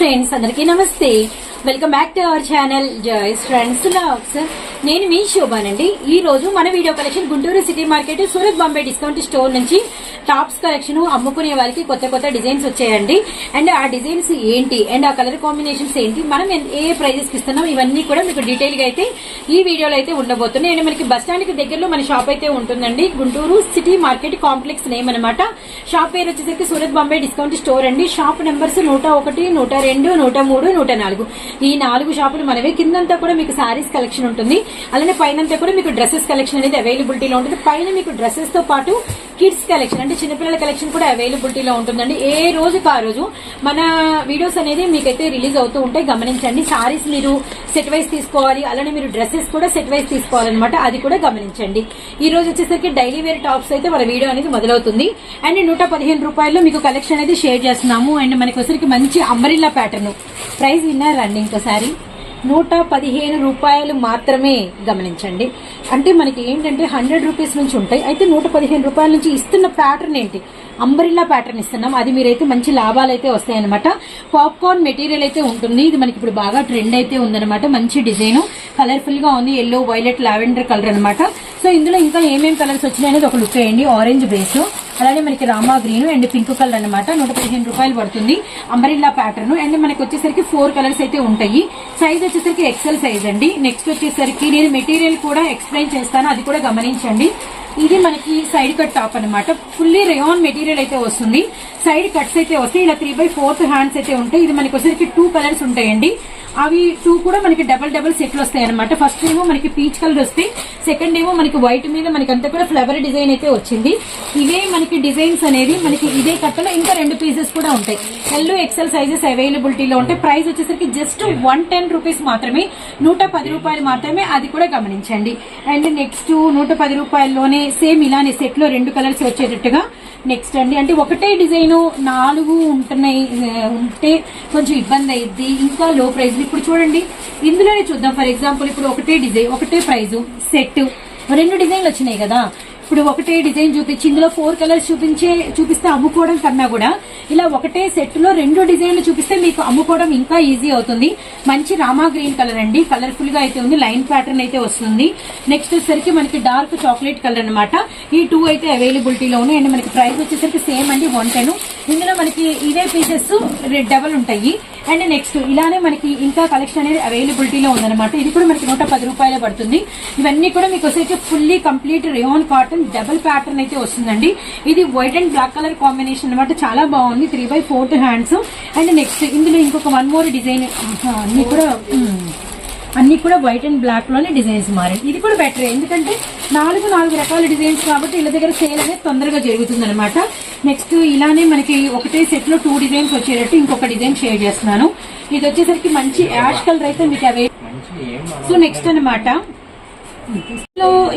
Friends అందరికీ నమస్తే. Welcome back to our channel joys friends lax నేను మీ శోభానండి. ఈ రోజు మన video collection Guntur city market Surat Bombay discount store నుంచి టాప్స్ కలెక్షన్ అమ్ముకునే వాళ్ళకి కొత్త కొత్త డిజైన్స్ వచ్చాయండి. అండ్ ఆ డిజైన్స్ ఏంటి? అండ్ ఆ కలర్ కాంబినేషన్స్ ఏంటి? మనం ఏ ప్రైజెస్ ఇస్తున్నాం? ఇవన్నీ కూడా మీకు డీటెయిల్గా అయితే ఈ వీడియోలో అయితే ఉండబోతున్నాయి. అండ్ మనకి బస్ స్టాండ్కి దగ్గరలో మన షాప్ అయితే ఉంటుందండి. Guntur city market complex name అనమాట షాప్ పేరు వచ్చేసరికి సూరత్ బాంబే డిస్కౌంట్ స్టోర్ అండి. షాప్ నెంబర్స్ నూట ఒకటి నూట రెండు నూట మూడు నూట నాలుగు. ఈ నాలుగు షాపులు మనవే. కిందంతా కూడా మీకు సారీస్ కలెక్షన్ ఉంటుంది. అలానే పైన కూడా మీకు డ్రెస్సెస్ కలెక్షన్ అనేది అవైలబిలిటీలో ఉంటుంది. పైన మీకు డ్రెస్సెస్తో పాటు కిడ్స్ కలెక్షన్ అంటే చిన్నపిల్లల కలెక్షన్ కూడా అవైలబిలిటీలో ఉంటుందండి. ఏ రోజుకి ఆ రోజు మన వీడియోస్ అనేది మీకైతే రిలీజ్ అవుతూ ఉంటాయి. గమనించండి సారీస్ మీరు సెట్ వైజ్ తీసుకోవాలి అలానే మీరు డ్రెస్సెస్ కూడా సెట్ వైజ్ తీసుకోవాలన్నమాట. అది కూడా గమనించండి. ఈ రోజు వచ్చేసరికి డైలీ వేర్ టాప్స్ అయితే మన వీడియో అనేది మొదలవుతుంది. అండ్ నూట పదిహేను రూపాయల్లో మీకు కలెక్షన్ అనేది షేర్ చేస్తున్నాము. అండ్ మనకి వచ్చరికి మంచి అంబరిల్లా ప్యాటర్న్. ప్రైస్ విన్నారండి ఇంకోసారి? నూట పదిహేను రూపాయలు మాత్రమే గమనించండి. అంటే మనకి ఏంటంటే హండ్రెడ్ రూపీస్ నుంచి ఉంటాయి. అయితే నూట పదిహేను రూపాయల నుంచి ఇస్తున్న ప్యాటర్న్ ఏంటి? అంబరిల్లా ప్యాటర్న్ ఇస్తున్నాం. అది మీరైతే మంచి లాభాలు అయితే వస్తాయన్నమాట. పాప్కార్న్ మెటీరియల్ అయితే ఉంటుంది. ఇది మనకి ఇప్పుడు బాగా ట్రెండ్ అయితే ఉందన్నమాట. మంచి డిజైన్. కలర్ఫుల్గా ఉంది. ఎల్లో వైలెట్ లావెండర్ కలర్ అనమాట సో ఇందులో ఇంకా ఏమేమి కలర్స్ వచ్చినాయి అనేది ఒక లుక్ వేయండి. ఆరెంజ్ బేస్ అలానే మనకి Rama green and pink colour అన్నమాట. నూట పదిహేను రూపాయలు పడుతుంది. అంబరిల్లా ప్యాటర్న్ అండ్ మనకి వచ్చేసరికి ఫోర్ కలర్స్ అయితే ఉంటాయి. సైజ్ వచ్చేసరికి ఎక్సెల్ సైజ్ అండి. నెక్స్ట్ వచ్చేసరికి నేను మెటీరియల్ కూడా ఎక్స్ప్లెయిన్ చేస్తాను. అది కూడా గమనించండి. ఇది మనకి సైడ్ కట్ టాప్ అన్నమాట. ఫుల్లీ రేయాన్ మెటీరియల్ అయితే వస్తుంది. సైడ్ కట్స్ అయితే వస్తాయి. ఇలా త్రీ బై ఫోర్త్ హ్యాండ్స్ అయితే ఉంటాయి. ఇది మనకి వచ్చేసరికి టూ కలర్స్ ఉంటాయండి. అవి టూ కూడా మనకి డబల్ డబల్ సెట్లు వస్తాయి అనమాట ఫస్ట్ ఏమో మనకి పీచ్ కలర్ వస్తాయి. సెకండ్ ఏమో మనకి వైట్ మీద మనకి అంతా కూడా ఫ్లవర్ డిజైన్ అయితే వచ్చింది. ఇవే మనకి డిజైన్స్ అనేది మనకి ఇదే కట్టలో ఇంకా రెండు పీసెస్ కూడా ఉంటాయి. ఎల్లు ఎక్సెల్ సైజెస్ అవైలబిలిటీలో ఉంటాయి. ప్రైస్ వచ్చేసరికి జస్ట్ వన్ టెన్ రూపీస్ మాత్రమే. నూట పది రూపాయలు మాత్రమే. అది కూడా గమనించండి. అండ్ నెక్స్ట్ నూట పది రూపాయల్లోనే సేమ్ ఇలానే సెట్లో రెండు కలర్స్ వచ్చేటట్టుగా నెక్స్ట్ అండి. అంటే ఒకటే డిజైన్ నాలుగు ఉంటున్నాయి ఉంటే కొంచెం ఇబ్బంది అయ్యిద్ది ఇంకా లో. ప్రైస్ ఇప్పుడు చూడండి ఇందులోనే చూద్దాం. ఫర్ ఎగ్జాంపుల్ ఇప్పుడు ఒకటే డిజైన్ ఒకటే ప్రైజు సెట్ రెండు డిజైన్లు వచ్చినాయి కదా. ఇప్పుడు ఒకటే డిజైన్ చూపించి ఇందులో ఫోర్ కలర్స్ చూపించే చూపిస్తే అమ్ముకోవడం కన్నా కూడా ఇలా ఒకటే సెట్లో రెండు డిజైన్లు చూపిస్తే మీకు అమ్ముకోవడం ఇంకా ఈజీ అవుతుంది. మంచి రామా గ్రీన్ కలర్ అండి. కలర్ఫుల్గా అయితే ఉంది. లైన్ ప్యాటర్న్ అయితే వస్తుంది. నెక్స్ట్ వచ్చేసరికి మనకి డార్క్ చాక్లెట్ కలర్ అనమాట ఈ టూ అయితే అవైలబిలిటీలో ఉన్నాయి. అండ్ మనకి ప్రైస్ వచ్చేసరికి సేమ్ అండి వన్ టెన్ ఇందులో మనకి ఇవే పీసెస్ డబల్ ఉంటాయి. అండ్ నెక్స్ట్ ఇలానే మనకి ఇంకా కలెక్షన్ అనేది అవైలబిలిటీలో ఉందన్నమాట. ఇది కూడా మనకి నూట పది రూపాయలే పడుతుంది. ఇవన్నీ కూడా మీకు వచ్చేసి fully complete rayon cotton double pattern అయితే వస్తుందండి. ఇది white and black colour combination అన్నమాట. చాలా బాగుంది. Three by fourth hands and next ఇందులో ఇంకొక వన్ మోర్ డిజైన్ అన్ని కూడా అన్ని కూడా వైట్ అండ్ బ్లాక్లోనే డిజైన్స్ మారాయి. ఇది కూడా బెటర్ ఎందుకంటే నాలుగు నాలుగు రకాల డిజైన్స్ కాబట్టి వీళ్ళ దగ్గర సేల్ అనేది తొందరగా జరుగుతుంది అనమాట నెక్స్ట్ ఇలానే మనకి ఒకటే సెట్లో టూ డిజైన్స్ వచ్చేటట్టు ఇంకొక డిజైన్ షేర్ చేస్తున్నాను. ఇది వచ్చేసరికి మంచి యాష్ కలర్ అయితే మీకు అవే సో నెక్స్ట్ అన్నమాట. లో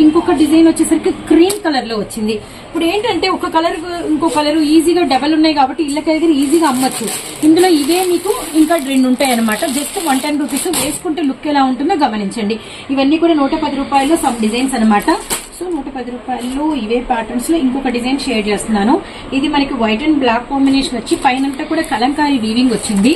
ఇంకొక డిజైన్ వచ్చేసరికి క్రీమ్ కలర్లో వచ్చింది. ఇప్పుడు ఏంటంటే ఒక కలర్ ఇంకో కలర్ ఈజీగా డబల్ ఉన్నాయి కాబట్టి ఇళ్ళకి దగ్గర ఈజీగా అమ్మచ్చు. ఇందులో ఇవే మీకు ఇంకా రెండు ఉంటాయి అనమాట జస్ట్ వన్ టెన్ రూపీస్ వేసుకుంటే లుక్ ఎలా ఉంటుందో గమనించండి. ఇవన్నీ కూడా నూట పది రూపాయలు సమ్ డిజైన్స్ అనమాట నూట పది రూపాయలు ఇవే ప్యాటర్న్స్లో ఇంకొక డిజైన్ షేర్ చేస్తున్నాను. ఇది మనకి వైట్ అండ్ బ్లాక్ కాంబినేషన్ వచ్చి పైన కూడా కలంకారీ వీవింగ్ వచ్చింది.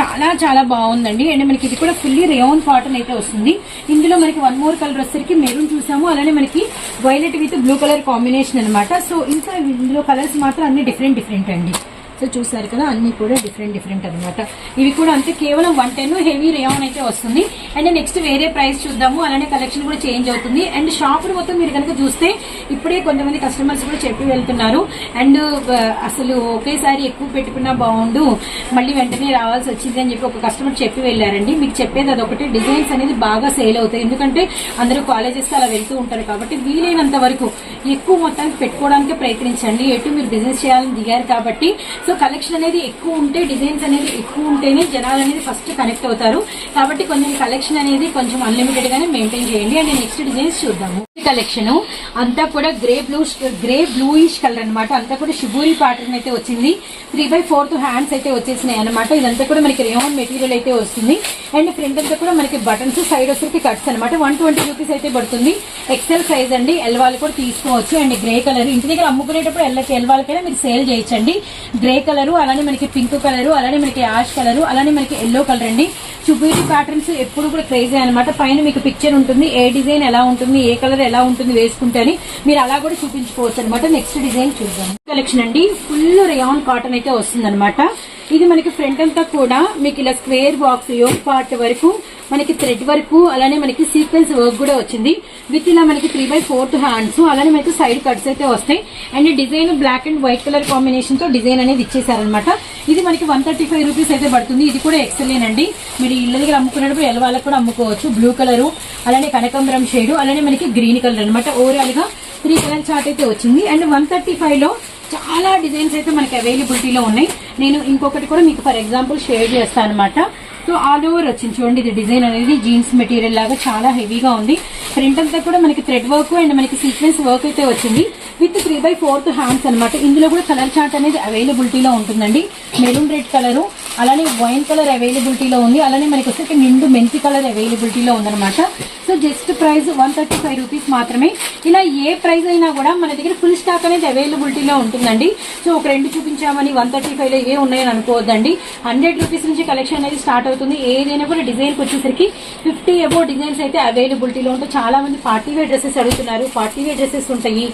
చాలా చాలా బాగుందండి. అండ్ మనకి ఇది కూడా ఫుల్లీ రేయాన్ కాటన్ అయితే వస్తుంది. ఇందులో మనకి వన్ మోర్ కలర్ వచ్చేసరికి మెరూన్ చూసాము. అలానే మనకి violet with blue colour combination అనమాట సో ఇంకా ఇందులో కలర్స్ మాత్రం అన్ని డిఫరెంట్ డిఫరెంట్ అండి. సో చూసారు కదా అన్ని కూడా డిఫరెంట్ డిఫరెంట్ అనమాట ఇవి కూడా అంతే కేవలం వన్ టెన్ హెవీ రేవన్ అయితే వస్తుంది. అండ్ నెక్స్ట్ వేరే ప్రైస్ చూద్దాము అలానే కలెక్షన్ కూడా చేంజ్ అవుతుంది. అండ్ షాప్ మొత్తం మీరు కనుక చూస్తే ఇప్పుడే కొంతమంది కస్టమర్స్ కూడా చెప్పి వెళ్తున్నారు. అండ్ అసలు ఒకేసారి ఎక్కువ పెట్టుకున్నా బాగుండు. మళ్ళీ వెంటనే రావాల్సి వచ్చింది అని చెప్పి ఒక కస్టమర్ చెప్పి వెళ్ళారండి. మీకు చెప్పేది అదొకటి డిజైన్స్ అనేది బాగా సేల్ అవుతాయి. ఎందుకంటే అందరూ కాలేజెస్ అలా వెళ్తూ ఉంటారు కాబట్టి వీలైనంత వరకు ఎక్కువ మొత్తానికి పెట్టుకోవడానికి ప్రయత్నించండి. ఎటు మీరు బిజినెస్ చేయాలని దిగారు కాబట్టి. సో కలెక్షన్ అనేది ఎక్కువ ఉంటే డిజైన్స్ అనేది ఎక్కువ ఉంటేనే జనాలు అనేది ఫస్ట్ కనెక్ట్ అవుతారు. కాబట్టి కొంచెం కలెక్షన్ అనేది కొంచెం అన్లిమిటెడ్ గానే మెయింటైన్ చేయండి. అండ్ నెక్స్ట్ డిజైన్స్ చూద్దాము. కలెక్షన్ అంతా కూడా grey blue grey bluish colour అనమాట అంతా కూడా షిబూరి ప్యాటర్న్ అయితే వచ్చింది. త్రీ బై ఫోర్త్ హ్యాండ్స్ అయితే వచ్చేసినాయి అనమాట ఇదంతా కూడా మనకి రేయాన్ మెటీరియల్ అయితే వస్తుంది. అండ్ ఫ్రంట్ అంతా కూడా మనకి బటన్స్ సైడ్ వచ్చరికి కట్స్ అనమాట వన్ ట్వంటీ రూపీస్ అయితే పడుతుంది. ఎక్సెల్ సైజ్ అండి. ఎల్ వాళ్ళు కూడా తీసుకుంటారు తీసుకోవచ్చు అండ్ గ్రే కలర్. ఇంటి దగ్గర అమ్ముకునేటప్పుడు ఎల్లకి ఎల్వాళ్ళకైనా మీరు సేల్ చేయొచ్చండి గ్రే కలర్ అలానే మనకి పింక్ కలర్ అలానే మనకి యాష్ కలర్ అలానే మనకి ఎల్లో కలర్ అండి. చుబీటీ ప్యాటర్న్స్ ఎప్పుడు కూడా క్రేజీ అనమాట పైన మీకు పిక్చర్ ఉంటుంది. ఏ డిజైన్ ఎలా ఉంటుంది ఏ కలర్ ఎలా ఉంటుంది వేసుకుంటే అని మీరు అలా కూడా చూపించుకోవచ్చు అనమాట నెక్స్ట్ డిజైన్ చూద్దాం. కలెక్షన్ అండి. ఫుల్ రేయాన్ కాటన్ అయితే వస్తుంది ఇది మనకి ఫ్రంట్ అంతా కూడా మీకు ఇలా స్క్వేర్ బాక్స్ యోగ్ పార్ట్ వరకు మనకి థ్రెడ్ వరకు అలానే మనకి సీక్వెన్స్ వర్క్ కూడా వచ్చింది. విత్ ఇలా మనకి త్రీ బై ఫోర్త్ హ్యాండ్స్ అలానే మనకి సైడ్ కట్స్ అయితే వస్తాయి. And design black and white colour కాంబినేషన్తో డిజైన్ అనేది ఇచ్చేసారనమాట ఇది మనకి వన్ థర్టీ ఫైవ్ రూపీస్ అయితే పడుతుంది. ఇది కూడా ఎక్సెల్ అండి మీరు ఇళ్ళ దగ్గర అమ్ముకున్నప్పుడు ఎల్వాళ్ళకి కూడా అమ్ముకోవచ్చు. బ్లూ కలర్ అలానే కనకంబరం షేడ్ అలానే మనకి గ్రీన్ కలర్ అనమాట ఓవరాల్గా త్రీ కలర్ చార్ట్ అయితే వచ్చింది. అండ్ వన్ థర్టీ ఫైవ్లో చాలా డిజైన్స్ అయితే మనకి అవైలబిలిటీలో ఉన్నాయి. నేను ఇంకొకటి కూడా మీకు ఫర్ ఎగ్జాంపుల్ షేర్ చేస్తాను అనమాట సో ఆల్ ఓవర్ వచ్చింది చూడండి ఇది డిజైన్ అనేది జీన్స్ మెటీరియల్ లాగా చాలా హెవీగా ఉంది. ప్రింట్ అంతా కూడా మనకి థ్రెడ్ వర్క్ అండ్ మనకి సీక్వెన్స్ వర్క్ అయితే వచ్చింది. With three by fourth hands అనమాట ఇందులో కూడా కలర్ చార్ట్ అనేది అవైలబిలిటీలో ఉంటుందండి. మెరూన్ రెడ్ కలర్ అలానే వైన్ కలర్ అవైలబిలిటీలో ఉంది. అలానే మనకి వచ్చేసి నిండు మెంతి కలర్ అవైలబిలిటీలో ఉందన్నమాట. So just price one thirty five rupees మాత్రమే. ఇలా ఏ ప్రైస్ అయినా కూడా మన దగ్గర ఫుల్ స్టాక్ అనేది అవైలబిలిటీలో ఉంటుందండి. సో ఒక రెండు చూపించామని వన్ థర్టీ ఫైవ్లో ఏ ఉన్నాయని అనుకోవద్దండి. హండ్రెడ్ రూపీస్ నుంచి కలెక్షన్ అనేది స్టార్ట్ అవుతుంది. ఏదైనా కూడా డిజైన్కి వచ్చేసరికి ఫిఫ్టీ అబౌ డిజైన్స్ అయితే అవైలబిలిటీలో ఉంటాయి. చాలా మంది పార్టీ వేర్ డ్రెస్సెస్ అడుగుతున్నారు. పార్టీ వేర్ డ్రెస్సెస్ ఉంటాయి.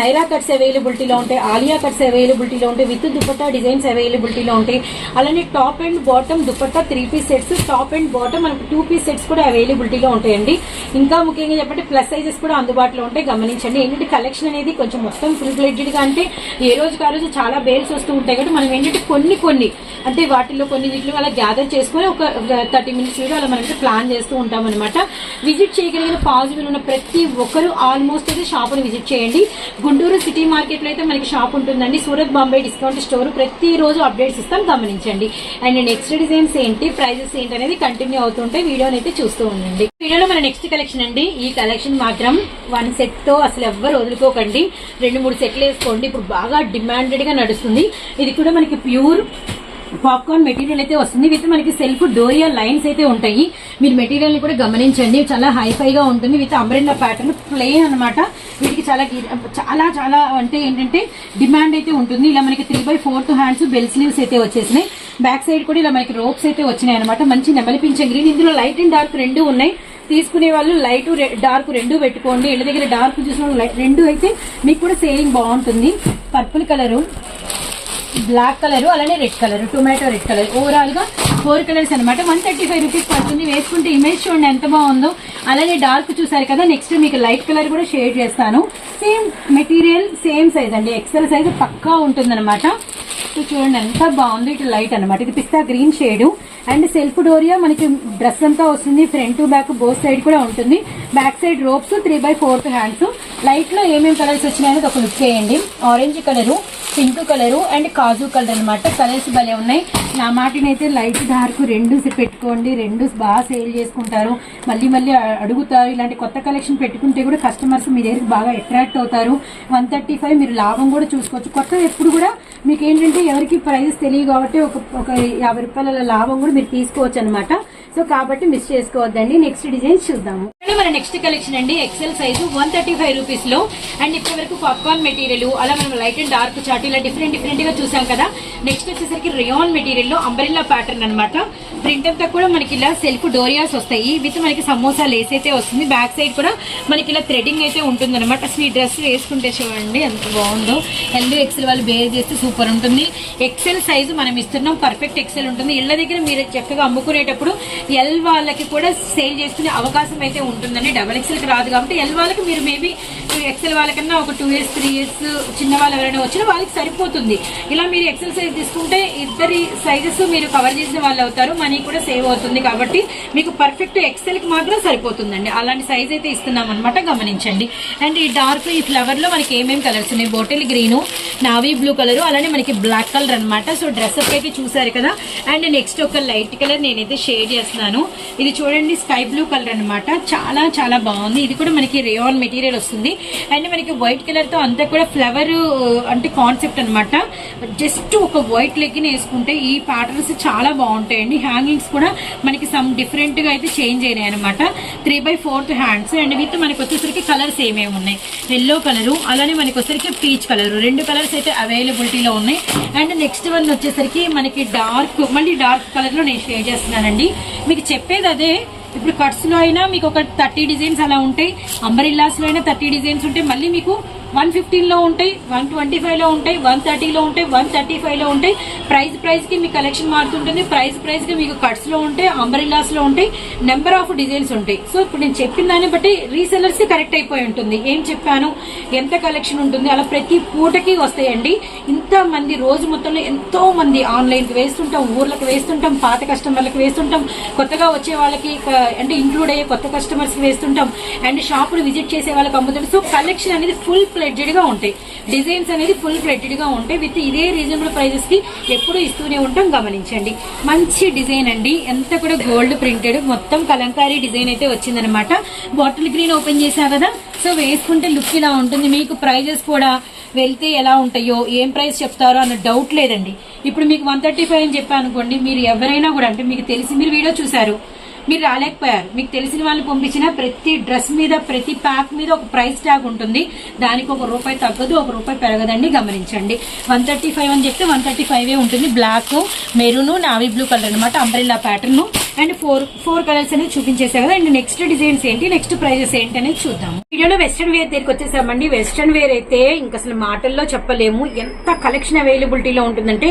నైరా కట్స్ అవైలబిలిటీలో ఉంటాయి. ఆలియా కట్స్ అవైలబిలిటీలో ఉంటాయి. విత్ దుపట్టా డిజైన్స్ అవైలబిలిటీలో ఉంటాయి. అలానే top and bottom dupatta three piece sets. Top and bottom మనకు టూ పీస్ సెట్స్ కూడా అవైలబిలిటీలో ఉంటాయండి. ఇంకా ముఖ్యంగా చెప్పంటే ప్లస్ సైజెస్ కూడా అందుబాటులో ఉంటాయి గమనించండి. ఏంటంటే కలెక్షన్ అనేది కొంచెం మొత్తం ఫుల్ ఫ్లెడ్జెడ్ అంటే ఏ రోజు ఆ రోజు చాలా బేల్స్ వస్తూ ఉంటాయి కాబట్టి మనం ఏంటంటే కొన్ని కొన్ని అంటే వాటిల్లో కొన్ని వీటిలో అలా గ్యాదర్ చేసుకొని ఒక థర్టీ మినిట్స్ వీడియో అలా మనం ప్లాన్ చేస్తూ ఉంటాం అనమాట విజిట్ చేయగలిగిన పాజిబుల్ ఉన్న ప్రతి ఒక్కరు ఆల్మోస్ట్ అయితే షాప్ విజిట్ చేయండి. గుంటూరు సిటీ మార్కెట్లో అయితే మనకి షాప్ ఉంటుందండి. సూరత్ బాంబే డిస్కౌంట్ స్టోర్ ప్రతి రోజు అప్డేట్స్ ఇస్తాం గమనించండి. అండ్ నెక్స్ట్ డిజైన్స్ ఏంటి ప్రైజెస్ ఏంటి అనేది కంటిన్యూ అవుతుంటే వీడియోని అయితే చూస్తూ ఉండండి. వీడియోలో మన నెక్స్ట్ కలెక్షన్ అండి. ఈ కలెక్షన్ మాత్రం వన్ సెట్తో అసలు ఎవ్వరు వదులుకోకండి. రెండు మూడు సెట్లు వేసుకోండి. ఇప్పుడు బాగా డిమాండెడ్గా నడుస్తుంది. ఇది కూడా మనకి ప్యూర్ పాప్కార్న్ మెటీరియల్ అయితే వస్తుంది. విత్ మనకి సెల్ఫ్ డోరియా లైన్స్ అయితే ఉంటాయి. మీరు మెటీరియల్ని కూడా గమనించండి. చాలా హైఫై గా ఉంటుంది. విత్ అంబ్రెల్లా ప్యాటర్న్ ప్లెయిన్ అనమాట వీటికి చాలా చాలా చాలా అంటే ఏంటంటే డిమాండ్ అయితే ఉంటుంది. ఇలా మనకి three by fourth hands bell sleeves అయితే వచ్చేసినాయి. బ్యాక్ సైడ్ కూడా ఇలా మనకి రోప్స్ అయితే వచ్చినాయి అనమాట మంచి నెమలిపించే గ్రీన్ ఇందులో లైట్ అండ్ డార్క్ రెండు ఉన్నాయి. తీసుకునే వాళ్ళు లైట్ డార్క్ రెండు పెట్టుకోండి. ఇళ్ళ దగ్గర డార్క్ చూసిన లైట్ రెండు అయితే మీకు కూడా సేలింగ్ బాగుంటుంది. పర్పుల్ కలరు బ్లాక్ కలరు అలానే red colour tomato red colour. ఓవరాల్గా ఫోర్ కలర్స్ అనమాట వన్ థర్టీ ఫైవ్ రూపీస్ పడుతుంది. వేసుకుంటే ఇమేజ్ చూడండి ఎంత బాగుందో. అలానే డార్క్ చూసారు కదా నెక్స్ట్ మీకు లైట్ కలర్ కూడా షేర్ చేస్తాను. సేమ్ మెటీరియల్ సేమ్ సైజ్ అండి. ఎక్సెల్ సైజ్ పక్కా ఉంటుంది సో చూడండి ఎంత బాగుంది. ఇటు లైట్ అనమాట ఇది పిస్తా గ్రీన్ షేడ్ అండ్ సెల్ఫ్ డోరియా మనకి డ్రెస్ అంతా వస్తుంది. ఫ్రంట్ బ్యాక్ బోత్ సైడ్ కూడా ఉంటుంది. Back side ropes three by fourth hands లైట్లో ఏమేమి కలర్స్ వచ్చినాయని ఒక లుక్ చేయండి. Orange colour pink colour and kaju colour అనమాట కలర్స్ భలే ఉన్నాయి. నా మాటనైతే లైట్ డార్క్ రెండు పెట్టుకోండి. రెండు బాగా సేల్ చేసుకుంటారు. మళ్ళీ మళ్ళీ అడుగుతారు. ఇలాంటి కొత్త కలెక్షన్ పెట్టుకుంటే కూడా కస్టమర్స్ మీ దగ్గరికి బాగా అట్రాక్ట్ అవుతారు. వన్ థర్టీ ఫైవ్ మీరు లాభం కూడా చూసుకోవచ్చు. కొత్త ఎప్పుడు కూడా మీకు ఏంటంటే ఎవరికి ప్రైస్ తెలియదు కాబట్టి ఒక ఒక యాభై రూపాయల లాభం కూడా మీరు తీసుకోవచ్చు అనమాట సో కాబట్టి మిస్ చేసుకోవద్దండి. నెక్స్ట్ డిజైన్ చూద్దాము. మన నెక్స్ట్ కలెక్షన్ అండి. XL size one thirty five రూపీస్లో అండ్ ఇప్పటి వరకు పాప్కార్న్ మెటీరియల్ అలా మనం లైట్ అండ్ డార్క్ చార్ట్ ఇలా డిఫరెంట్ డిఫరెంట్గా చూసాం కదా. నెక్స్ట్ వచ్చేసరికి రియాన్ మెటీరియల్లో అంబరిల్లా ప్యాటర్న్ అనమాట ప్రింట్ అంతా కూడా మనకి ఇలా సెల్ఫ్ డోరియాస్ వస్తాయి. విత్ మనకి సమోసా లేస్ అయితే వస్తుంది. బ్యాక్ సైడ్ కూడా మనకి ఇలా థ్రెడింగ్ అయితే ఉంటుంది అనమాట అసలు ఈ డ్రెస్ వేసుకుంటే చూడండి ఎంత బాగుందో. ఎల్లు ఎక్సెల్ వాళ్ళు బేర్ చేస్తే సూపర్ ఉంటుంది. ఎక్సెల్ సైజు మనం ఇస్తున్నాం. పర్ఫెక్ట్ ఎక్సెల్ ఉంటుంది. ఇళ్ళ దగ్గర మీరు చక్కగా అమ్ముకునేటప్పుడు ఎల్ వాళ్ళకి కూడా సేల్ చేసుకునే అవకాశం అయితే ఉంటుందండి. డబల్ ఎక్సెల్కి రాదు కాబట్టి ఎల్ వాళ్ళకి మీరు మేబీ ఎక్సెల్ వాళ్ళకన్నా ఒక టూ ఇయర్స్ త్రీ ఇయర్స్ చిన్న వాళ్ళు ఎవరైనా వచ్చినా వాళ్ళకి సరిపోతుంది. ఇలా మీరు ఎక్సెల్ సైజ్ తీసుకుంటే ఇద్దరి సైజెస్ మీరు కవర్ చేసిన వాళ్ళు అవుతారు మనీ కూడా సేవ్ అవుతుంది కాబట్టి మీకు పర్ఫెక్ట్ ఎక్సెల్కి మాత్రం సరిపోతుందండి. అలాంటి సైజ్ అయితే ఇస్తున్నాం అనమాట గమనించండి. అండ్ ఈ డార్క్ ఈ ఫ్లవర్లో మనకి ఏమేమి కలర్స్ ఉన్నాయి? Bottle green navy blue colour అలానే మనకి బ్లాక్ కలర్ అన్నమాట. సో డ్రెస్ అయితే చూసారు కదా. అండ్ నెక్స్ట్ ఒక లైట్ కలర్ నేనైతే షేడ్ చేస్తున్నాను. ఇది చూడండి స్కై బ్లూ కలర్ అన్నమాట. చాలా చాలా బాగుంది. ఇది కూడా మనకి రేయాన్ మెటీరియల్ వస్తుంది. అండ్ మనకి వైట్ కలర్తో అంతా కూడా ఫ్లవర్ అంటే కాన్సెప్ట్ కాన్సెప్ట్ అనమాట జస్ట్ ఒక వైట్ లెగ్గిన్ వేసుకుంటే ఈ ప్యాటర్న్స్ చాలా బాగుంటాయండి. హ్యాంగింగ్స్ కూడా మనకి సమ్ డిఫరెంట్గా అయితే చేంజ్ అయినాయి అనమాట three by fourth hands and with మనకి వచ్చేసరికి కలర్స్ ఏమేమి ఉన్నాయి? ఎల్లో కలరు అలానే మనకి వచ్చేసరికి పీచ్ కలర్ రెండు కలర్స్ అయితే అవైలబిలిటీలో ఉన్నాయి. అండ్ నెక్స్ట్ వన్ వచ్చేసరికి మనకి డార్క్ మళ్ళీ డార్క్ కలర్లో నేను షేర్ చేస్తున్నానండి. మీకు చెప్పేది అదే. ఇప్పుడు కట్స్లో అయినా మీకు ఒక థర్టీ డిజైన్స్ అలా ఉంటాయి. అంబరిల్లాస్లో అయినా థర్టీ డిజైన్స్ ఉంటాయి. మళ్ళీ మీకు వన్ ఫిఫ్టీన్లో ఉంటాయి వన్ ట్వంటీ ఫైవ్లో ఉంటాయి వన్ థర్టీలో ఉంటాయి వన్ థర్టీ ఫైవ్లో ఉంటాయి. ప్రైస్ ప్రైస్కి మీ కలెక్షన్ మారుతుంటుంది. ప్రైస్ ప్రైస్కి మీకు కట్స్లో ఉంటాయి అంబ్రెల్లాస్లో ఉంటాయి నెంబర్ ఆఫ్ డిజైన్స్ ఉంటాయి. సో ఇప్పుడు నేను చెప్పిన దాన్ని బట్టి రీసెలర్స్కి కరెక్ట్ అయిపోయి ఉంటుంది. ఏం చెప్పాను? ఎంత కలెక్షన్ ఉంటుంది? అలా ప్రతి పూటకి వస్తాయండి. ఇంతమంది రోజు మొత్తంలో ఎంతో మంది ఆన్లైన్కి వేస్తుంటాం ఊర్లకు వేస్తుంటాం పాత కస్టమర్లకు వేస్తుంటాం కొత్తగా వచ్చే వాళ్ళకి అంటే ఇంక్లూడ్ అయ్యే కొత్త కస్టమర్స్కి వేస్తుంటాం. అండ్ షాపులు విజిట్ చేసే వాళ్ళకి అమ్ముతుంటాం. సో కలెక్షన్ అనేది ఫుల్ ప్లే గా ఉంటాయి. డిజైన్స్ అనేది ఫుల్ ఫ్లెడ్జెడ్గా ఉంటాయి. విత్ ఇదే రీజనబుల్ ప్రైజెస్కి ఎప్పుడు ఇస్తూనే ఉంటాం. గమనించండి. మంచి డిజైన్ అండి. ఎంత కూడా గోల్డ్ ప్రింటెడ్ మొత్తం కలంకారీ డిజైన్ అయితే వచ్చిందనమాట బాటిల్ గ్రీన్ ఓపెన్ చేసా కదా? సో వేసుకుంటే లుక్ ఇలా ఉంటుంది. మీకు ప్రైజెస్ కూడా వెళ్తే ఎలా ఉంటాయో ఏం ప్రైస్ చెప్తారో అన్న డౌట్ లేదండి. ఇప్పుడు మీకు వన్ థర్టీ ఫైవ్ అని చెప్పాను అనుకోండి మీరు ఎవరైనా కూడా అంటే మీకు తెలిసి మీరు వీడియో చూసారు మీరు రాలేకపోయారు. మీకు తెలిసిన వాళ్ళు పంపించిన ప్రతి డ్రెస్ మీద ప్రతి ప్యాక్ మీద ఒక ప్రైస్ ట్యాగ్ ఉంటుంది. దానికి ఒక రూపాయి తగ్గదు ఒక రూపాయి పెరగదండి. గమనించండి. వన్ థర్టీ ఫైవ్ అని చెప్తే వన్ థర్టీ ఫైవ్ ఉంటుంది. Black maroon navy blue colour అనమాట umbrella pattern. And four four colours అనేది చూపించేసా కదా. అండ్ నెక్స్ట్ డిజైన్స్ ఏంటి నెక్స్ట్ ప్రైజెస్ ఏంటి అనేది చూద్దాం వీడియోలో వెస్ట్రన్ వేర్ దగ్గరికి వచ్చేసామండి. వెస్ట్రన్ వేర్ అయితే ఇంకా అసలు మాటల్లో చెప్పలేము. ఎంత కలెక్షన్ అవైలబిలిటీలో ఉంటుందంటే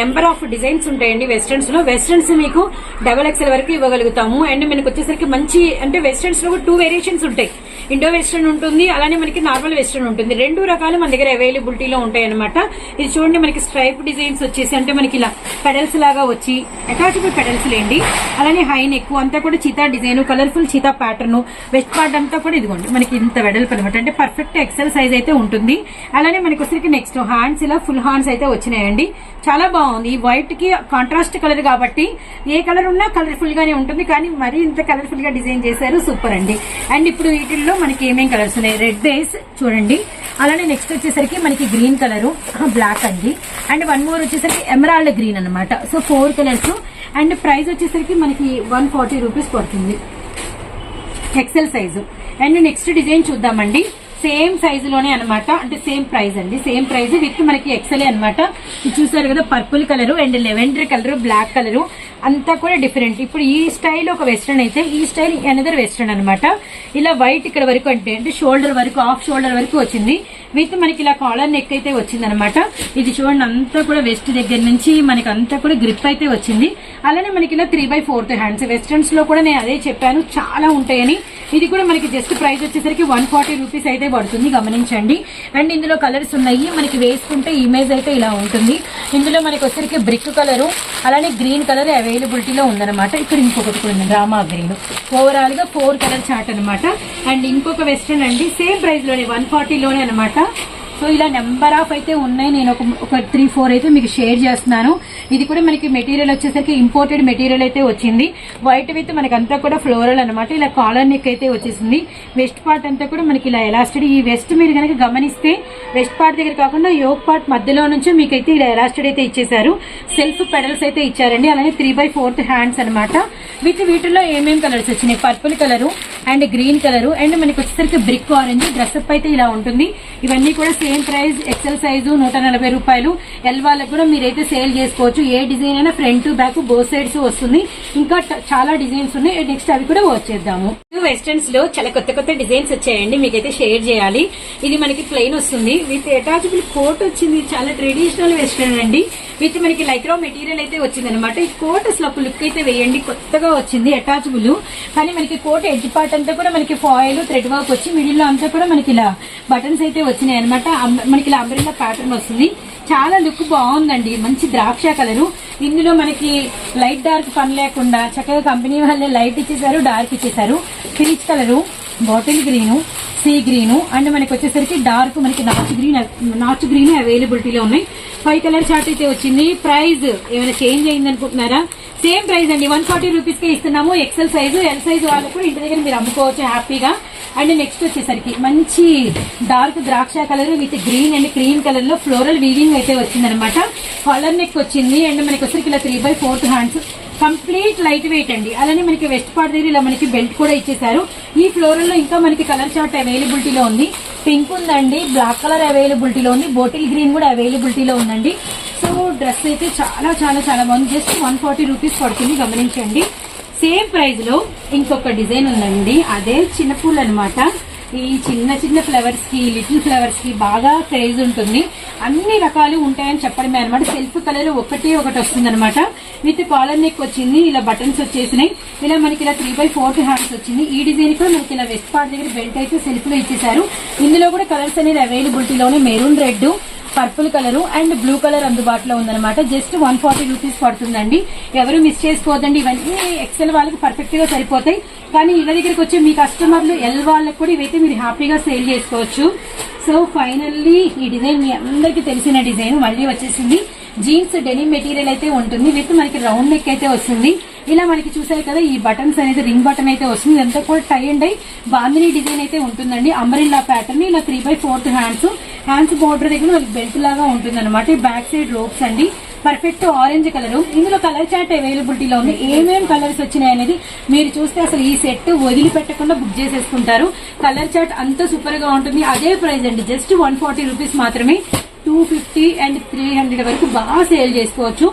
నెంబర్ ఆఫ్ డిజైన్స్ ఉంటాయండి వెస్ట్రన్స్లో. వెస్ట్రన్స్ మీకు డబల్ ఎక్స్ఎల్ వరకు ఇవ్వగలుగుతాము. అండ్ మనకు వచ్చేసరికి మంచి అంటే వెస్ట్రన్స్లో టూ వేరియేషన్స్ ఉంటాయి. ఇండో వెస్ట్రన్ ఉంటుంది అలానే మనకి నార్మల్ వెస్ట్రన్ ఉంటుంది. రెండు రకాలు మన దగ్గర అవైలబిలిటీలో ఉంటాయి అనమాట ఇది చూడండి మనకి స్ట్రైప్ డిజైన్స్ వచ్చేసి అంటే మనకి ఇలా పెడల్స్ లాగా వచ్చి అటాచబుల్ పెడల్స్ లేండి. అలానే హై నెక్ అంతా కూడా cheetah design colourful cheetah pattern waist part అంతా కూడా ఇదిగోండి మనకి ఇంత వెడల్పు అనమాట అంటే పర్ఫెక్ట్ ఎక్సెల్ సైజ్ అయితే ఉంటుంది. అలానే మనకి వచ్చరికి నెక్స్ట్ హ్యాండ్స్ ఇలా ఫుల్ హ్యాండ్స్ అయితే వచ్చినాయండి. చాలా బాగుంది. వైట్కి కాంట్రాస్ట్ కలర్ కాబట్టి ఏ కలర్ ఉన్నా కలర్ఫుల్ గానే ఉంటుంది. కానీ మరీ ఇంత కలర్ఫుల్గా డిజైన్ చేశారు సూపర్ అండి. అండ్ ఇప్పుడు వీటిల్లో మనకి ఏమేం కలర్స్ ఉన్నాయి? రెడ్ బేస్ చూడండి. అలానే నెక్స్ట్ వచ్చేసరికి మనకి గ్రీన్ కలర్ బ్లాక్ అండి. అండ్ వన్ మోర్ వచ్చేసరికి ఎమరాల్డ్ గ్రీన్ అనమాట so four colours and price వచ్చేసరికి మనకి వన్ ఫార్టీ రూపీస్ పడుతుంది. XL size and next design చూద్దామండి. సేమ్ సైజులోనే అనమాట అంటే సేమ్ ప్రైస్ అండి. సేమ్ ప్రైస్ విత్ మనకి ఎక్సెల్ అన్నమాట. ఇది చూసారు కదా purple colour and lavender colour black colour అంతా కూడా డిఫరెంట్ ఇప్పుడు ఈ స్టైల్ ఒక వెస్ట్రన్ అయితే ఈ స్టైల్ అనదర్ వెస్ట్రన్ అనమాట ఇలా వైట్ ఇక్కడ వరకు అంటే అంటే షోల్డర్ వరకు హాఫ్ షోల్డర్ వరకు వచ్చింది. విత్ మనకి ఇలా కాలర్ నెక్ అయితే వచ్చింది అనమాట ఇది చూడండి అంతా కూడా వెస్ట్ దగ్గర నుంచి మనకి అంతా కూడా గ్రిప్ అయితే వచ్చింది. అలానే మనకి ఇలా త్రీ బై ఫోర్త్ హ్యాండ్స్ వెస్ట్రన్స్లో కూడా నేను అదే చెప్పాను చాలా ఉంటాయని. ఇది కూడా మనకి జస్ట్ ప్రైస్ వచ్చేసరికి వన్ ఫార్టీ రూపీస్ అయితే పడుతుంది గమనించండి. అండ్ ఇందులో కలర్స్ ఉన్నాయి. మనకి వేసుకుంటే ఇమేజ్ అయితే ఇలా ఉంటుంది. ఇందులో మనకి వచ్చేసరికి బ్రిక్ కలర్ అలానే గ్రీన్ కలర్ అవైలబిలిటీలో ఉందన్నమాట. ఇక్కడ ఇంకొకటి కూడా ఉంది రామా గ్రీన్. ఓవరాల్గా ఫోర్ కలర్ చార్ట్ అన్నమాట. అండ్ ఇంకొక వెస్ట్రన్ అండి సేమ్ ప్రైస్లోనే వన్ ఫార్టీలోనే అనమాట సో ఇలా నెంబర్ ఆఫ్ అయితే ఉన్నాయి. నేను ఒక ఒక త్రీ ఫోర్ అయితే మీకు షేర్ చేస్తున్నాను. ఇది కూడా మనకి మెటీరియల్ వచ్చేసరికి ఇంపోర్టెడ్ మెటీరియల్ అయితే వచ్చింది. వైట్ విత్ మనకి అంతా కూడా ఫ్లోరల్ అనమాట ఇలా కాలర్ నెక్ అయితే వచ్చేసింది. వెస్ట్ పార్ట్ అంతా కూడా మనకి ఇలా ఎలాస్టెడ్ ఈ వెస్ట్ మీరు కనుక గమనిస్తే వెస్ట్ పార్ట్ దగ్గర కాకుండా యోగ్ పార్ట్ మధ్యలో నుంచి మీకైతే ఇలా ఎలాస్టెడ్ అయితే ఇచ్చేసారు సెల్ఫ్ పెడల్స్ అయితే ఇచ్చారండి. అలానే త్రీ బై ఫోర్త్ హ్యాండ్స్ అనమాట విత్ వీటిలో ఏమేమి కలర్స్ వచ్చినాయి? Purple colour and green colour and మనకి వచ్చేసరికి బ్రిక్ ఆరెంజ్ డ్రెస్అప్ అయితే ఇలా ఉంటుంది. ఇవన్నీ కూడా సేమ్ ప్రైస్ ఎక్సెల్ సైజు నూట నలభై రూపాయలు. ఎల్ వాళ్ళకి కూడా మీరైతే సేల్ చేసుకోవచ్చు. ఏ డిజైన్ అయినా ఫ్రంట్ బ్యాక్ బో సైడ్స్ వస్తుంది. ఇంకా చాలా డిజైన్స్ ఉన్నాయి. Eh, నెక్స్ట్ అవి కూడా వచ్చేద్దాము వెస్టర్న్స్లో చాలా కొత్త కొత్త డిజైన్స్ వచ్చాయండి. మీకైతే షేర్ చేయాలి. ఇది మనకి ప్లెయిన్ వస్తుంది. విత్ అటాచబుల్ కోట్ వచ్చింది. చాలా ట్రెడిషనల్ వెస్టర్న్ అండి. విత్ మనకి లైక్రో మెటీరియల్ అయితే వచ్చింది అనమాట ఈ కోట్ అసలు ఒక లుక్ అయితే వేయండి. కొత్తగా వచ్చింది అటాచబుల్ కానీ మనకి కోట్ ఎడ్జ్ పార్ట్ అంతా కూడా మనకి ఫాయిల్ థ్రెడ్ వర్క్ వచ్చి మిడిల్లో అంతా కూడా మనకి ఇలా బటన్స్ అయితే వచ్చినాయి అనమాట మనకి ఇలా అంబ్రెల్లా ప్యాటర్న్ వస్తుంది. చాలా లుక్ బాగుందండి. మంచి ద్రాక్ష కలరు. ఇందులో మనకి లైట్ డార్క్ పని లేకుండా చక్కగా కంపెనీ వాళ్ళే లైట్ ఇచ్చేసారు డార్క్ ఇచ్చేసారు peach colour bottle green sea green and మనకి వచ్చేసరికి డార్క్ మనకి నాచ్ గ్రీన్ నాచ్ గ్రీన్ అవైలబిలిటీలో ఉన్నాయి. ఫైవ్ కలర్ చార్ట్ అయితే వచ్చింది. ప్రైస్ ఏమైనా చేంజ్ అయింది అనుకుంటున్నారా సేమ్ ప్రైస్ అండి. వన్ ఫార్టీ రూపీస్కి ఇస్తున్నాము. ఎక్సెల్ సైజు ఎల్ సైజు వాళ్ళకు కూడా ఇంటి దగ్గర మీరు అమ్ముకోవచ్చు హ్యాపీగా. అండ్ నెక్స్ట్ వచ్చేసరికి మంచి డార్క్ ద్రాక్ష colour with green and cream కలర్లో ఫ్లోరల్ వీవింగ్ అయితే వచ్చిందనమాట. కాలర్ నెక్ వచ్చింది. అండ్ మనకి వచ్చరికి ఇలా three by fourth hands complete light weight అండి. అలానే మనకి వెస్ట్ పార్ట్ దగ్గర ఇలా మనకి బెల్ట్ కూడా ఇచ్చేసారు ఈ ఫ్లోరల్లో ఇంకా మనకి కలర్ చార్ట్ అవైలబిలిటీలో ఉంది. పింక్ ఉందండి. బ్లాక్ కలర్ అవైలబిలిటీలో ఉంది బోటిల్ గ్రీన్ కూడా అవైలబిలిటీలో ఉందండి. సో డ్రెస్ అయితే చాలా చాలా చాలా బాగుంది. జస్ట్ వన్ ఫార్టీ రూపీస్ పడుతుంది గమనించండి. సేమ్ ప్రైస్లో ఇంకొక డిజైన్ ఉందండి. అదే చిన్న పూలు అనమాట ఈ చిన్న చిన్న ఫ్లవర్స్కి లిటిల్ ఫ్లవర్స్కి బాగా క్రేజ్ ఉంటుంది. అన్ని రకాలు ఉంటాయని చెప్పడమే అనమాట సెల్ఫ్ కలర్ ఒకటి ఒకటి వస్తుంది అనమాట విత్ కాలర్ నెక్ వచ్చింది ఇలా బటన్స్ వచ్చేసినాయి. ఇలా మనకి ఇలా త్రీ బై ఫోర్త్ హ్యాండ్స్ వచ్చింది. ఈ డిజైన్ కూడా మనకి ఇలా వెస్ట్ పార్ట్ దగ్గర బెల్ట్ అయితే సెల్ఫ్లో ఇచ్చేసారు ఇందులో కూడా కలర్స్ అనేది అవైలబిలిటీలోనే maroon red purple colour and blue colour అందుబాటులో ఉందన్నమాట. జస్ట్ వన్ ఫార్టీ రూపీస్ పడుతుందండి. ఎవరు మిస్ చేసుకోవద్దండి. ఇవన్నీ ఎక్సెల్ వాళ్ళకి పర్ఫెక్ట్గా సరిపోతాయి. కానీ ఇళ్ళ దగ్గరికి వచ్చే మీ కస్టమర్లు ఎల్ వాళ్ళకి కూడా ఇవైతే మీరు హ్యాపీగా సేల్ చేసుకోవచ్చు. సో ఫైనల్లీ ఈ డిజైన్ మీ అందరికీ తెలిసిన డిజైన్. మళ్ళీ వచ్చేసింది. జీన్స్ డెనిమ్ మెటీరియల్ అయితే ఉంటుంది. విత్ మనకి రౌండ్ నెక్ అయితే వస్తుంది. ఇలా మనకి చూసారు కదా ఈ బటన్స్ అనేది రింగ్ బటన్ అయితే వస్తుంది. ఇదంతా కూడా టై అండ్ అయి బాందిని డిజైన్ అయితే ఉంటుందండి. అంబరిల్లా ప్యాటర్న్ ఇలా three by fourth hands hands border దగ్గర మనకి బెల్ట్ లాగా ఉంటుంది అనమాట బ్యాక్ సైడ్ రోప్స్ అండి. పర్ఫెక్ట్ ఆరెంజ్ కలర్ ఇందులో కలర్ చార్ట్ అవైలబిలిటీలో ఉంది. ఏమేం కలర్స్ వచ్చినాయి అనేది మీరు చూస్తే అసలు ఈ సెట్ వదిలిపెట్టకుండా బుక్ చేసేసుకుంటారు. కలర్ చార్ట్ అంత సూపర్గా ఉంటుంది. అదే ప్రైస్ అండి. జస్ట్ వన్ ఫార్టీ రూపీస్ మాత్రమే. Two fifty and three hundred వరకు బాగా సేల్ చేసుకోవచ్చు.